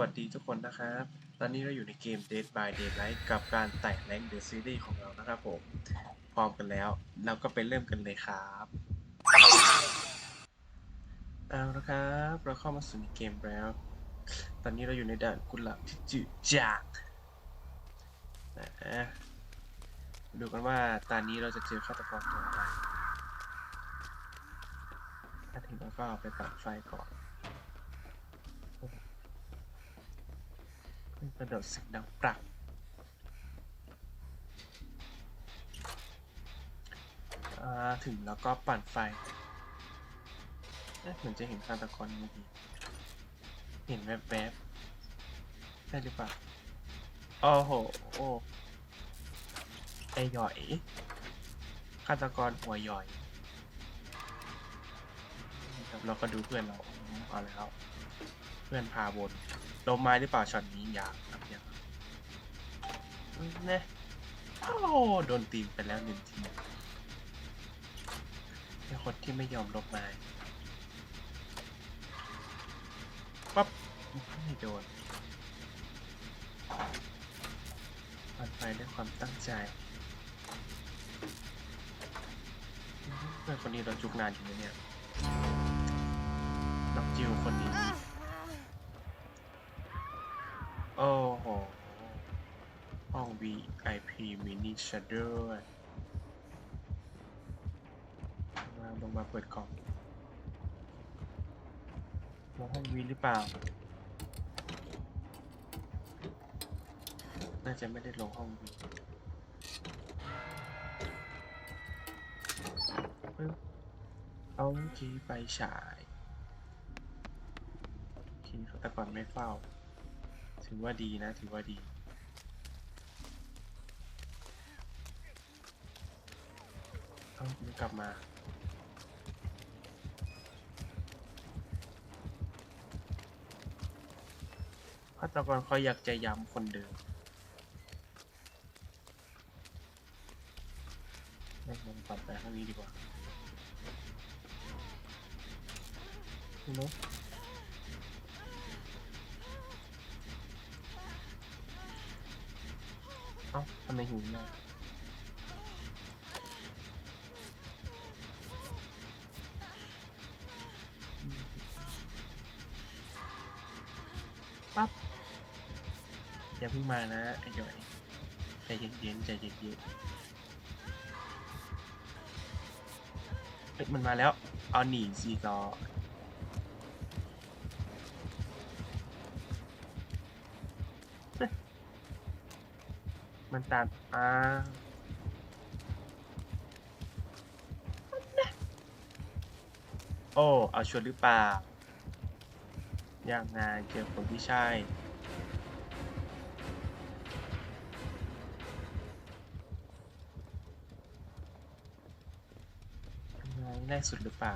วัสดีทุกคนนะครับ ตอนนี้เราอยู่ในเกม Dead by Daylight กับการไต่แรงเดอะซีรีส์ของเรานะครับผม พร้อมกันแล้ว เราก็ไปเริ่มกันเลยครับเอาละครับ เราเข้ามาสู่ในเกมแล้ว ตอนนี้เราอยู่ในด่านกุหลาบที่จืดจางนะดูกันว่าตอนนี้เราจะเจอฆาตกรตัวอะไรถ้าถึงเราก็ไปปัดไฟก่อน กระโดดเสียงดังปรับถึงแล้วก็ปั่นไฟเหมือนจะเห็นฆาตกรเมื่อกี้เห็นแวบๆได้หรือเปล่าโอ้โหโอ้ไอหย่อยฆาตกรหัวหย่อยครับเราก็ดูเพื่อนเราเอาแล้ว เพื่อนพาบน ลงไม้หรือเปล่าช็อตนี้อยากครับอยากเนี่ยโอ้โดนตีมไปแล้วหนึ่งทีเป็นคนที่ไม่ยอมลบไม้ปั๊บไม่โดนปันไปด้วยความตั้งใจเพื่อนคนนี้เราจุกนานอยู่เนี่ยน้องจิวคนนี้ อ้โห ห้อง VIP Mini Shadow มาลงมาเปิดกล่องลงห้องวีหรือเปล่า น่าจะไม่ได้ลงห้องวีเอาคีย์ไปฉายคีย์แต่ก่อนไม่เฝ้า ถือว่าดีนะ ถือว่าดีเอามันกลับมาฆาตกรเขาอยากจะย้ำคนเดิมไม่ลองปรับไปข้างนี้ดีกว่าเนอะ เอ้าทำไมหิวนะปั๊บอย่าเพิ่งมานะไอ้ย่อยใจเย็นๆใจเย็นๆเฮ้ยมันมาแล้ว เอาหนีสิรอเฮ้ มันตามอ่าโอ้ เอาชวนหรือเปล่ายังไงเจอคนที่ใช่ยังไงแน่สุดหรือเปล่า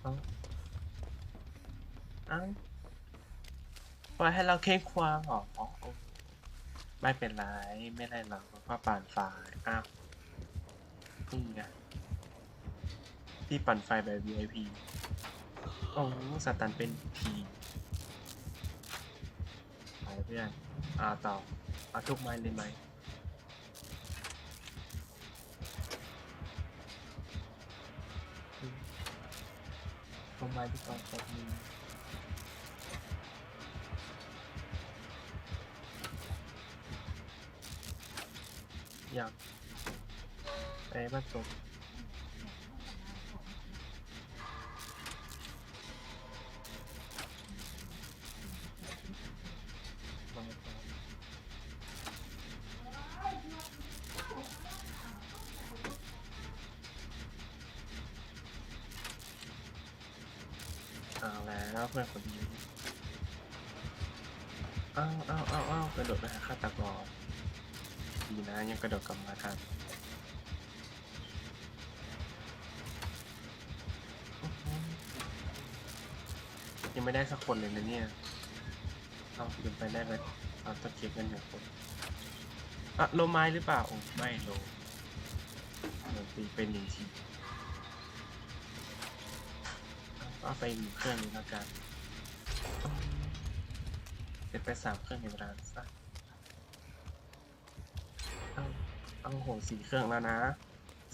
เอ้าเอ้าปล่อยให้เราเค้งควางหรออ๋อ ไม่เป็นไร ไม่ได้หรอกเพราะปั่นไฟอ้าวนี่ไงที่ปั่นไฟแบบ VIP โอ้สตันเป็นทีไปเพื่อนอ่าต่อเอาทุกไม้เลยไหมตรงไม้ที่ก่อนแบบ ไปบ้านตกมเอาแล้วเพื่อนคนนี้อ้าวอ้าวอ้าวอ้าวกระโดดไปหาฆาตกรดีนะยังกระโดดกลับมาทัน ไม่ได้สักคนเลยนะเนี่ยเอาเดินไปได้ไหมเอาตะเกียบกันหนึ่งคนอะโลไม้หรือเปล่าโอ้ไม่โลเดี๋ยวตีเป็นหนึ่งทีเอาไปหนึ่งเครื่องนี้แล้วกันร็จไปสามเครื่องในเวลาสั้นเอาเอาโหสี่เครื่องแล้วนะ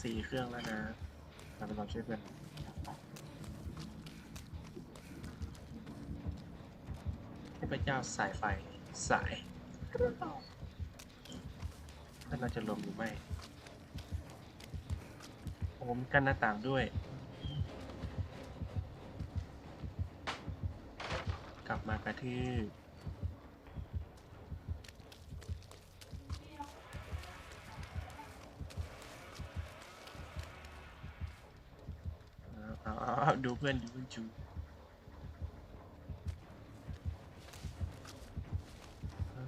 สี่เครื่องแล้วนะเราไปลองช่วยเพื่อนเท พเจ้าสายไฟสายเพื่อนเราจะลมหรือไม่โอมกันหน้าต่างด้วย กลับมากระทืบเอาดูเพื่อนดูเพื่อนจู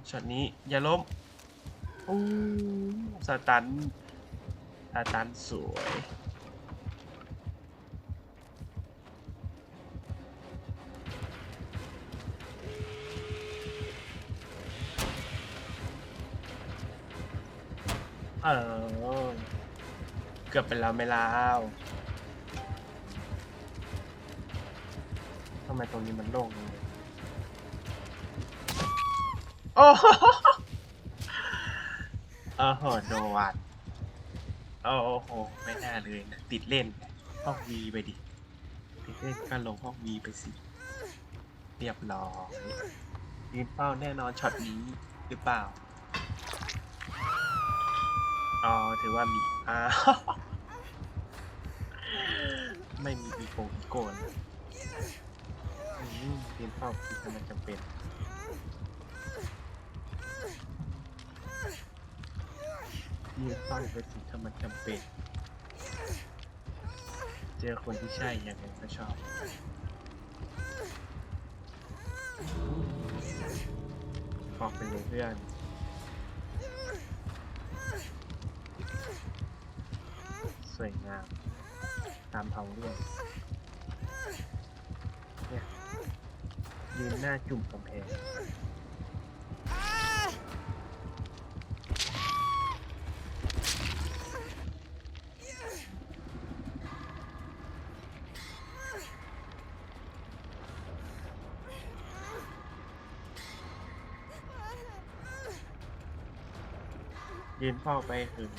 ช็อตนี้อย่าล้มอู้สตันสตันสวยเออเกือบเป็นแล้วไม่ลาวทำไมตรงนี้มันโล่ง โอ้โหโอ้โหโดวัดโอ้โห ไม่น่าเลยนะ ติดเล่น ห้องวีไปดิ ติดเล่นก็ลงห้องวีไปสิ เรียบร้อยยืนเป้าแน่นอนช็อตนี้หรือเปล่า อ๋อ ถือว่ามีอ่าไม่มีอีโกอีโกนอืมเรียนเฝ้าคือมันจำเป็น ยืนเฝ้าไปสิถ้ามันจำเป็น เจอคนที่ใช่ยังไงก็ชอบออกไปเลยเพื่อนสวยงาม ตามท้องเรื่องเนี่ยยืนหน้าจุ่มกำแพง ยืนเฝ้าไปถึง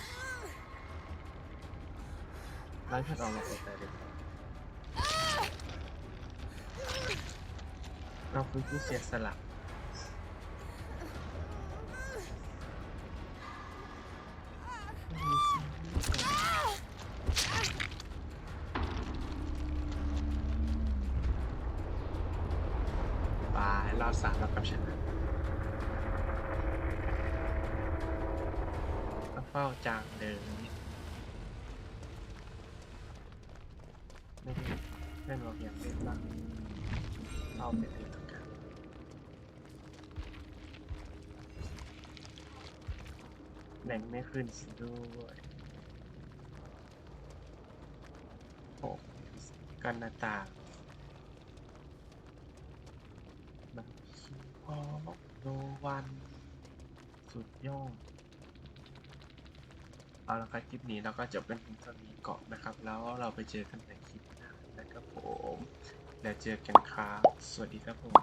ไล่เพื่อนออกมาไปเลยเราคือผู้เสียสละบายเราสามเรากับชนะก็เฝ้าจางเดินไม่ได้เล่นบอกอย่างเล่นบ้างเอาไปเลยแล้วกันแหล่งไม่ขึ้นสิด้วยโอ้กันหน้าต่างมันคิพอโนวัน สุดยอด เอาละครับคลิปนี้เราก็จบเป็นเพียงเท่านี้ก่อนนะครับ แล้วเราไปเจอกันในคลิปหน้านะครับผม แล้วเจอกันครับ สวัสดีครับผม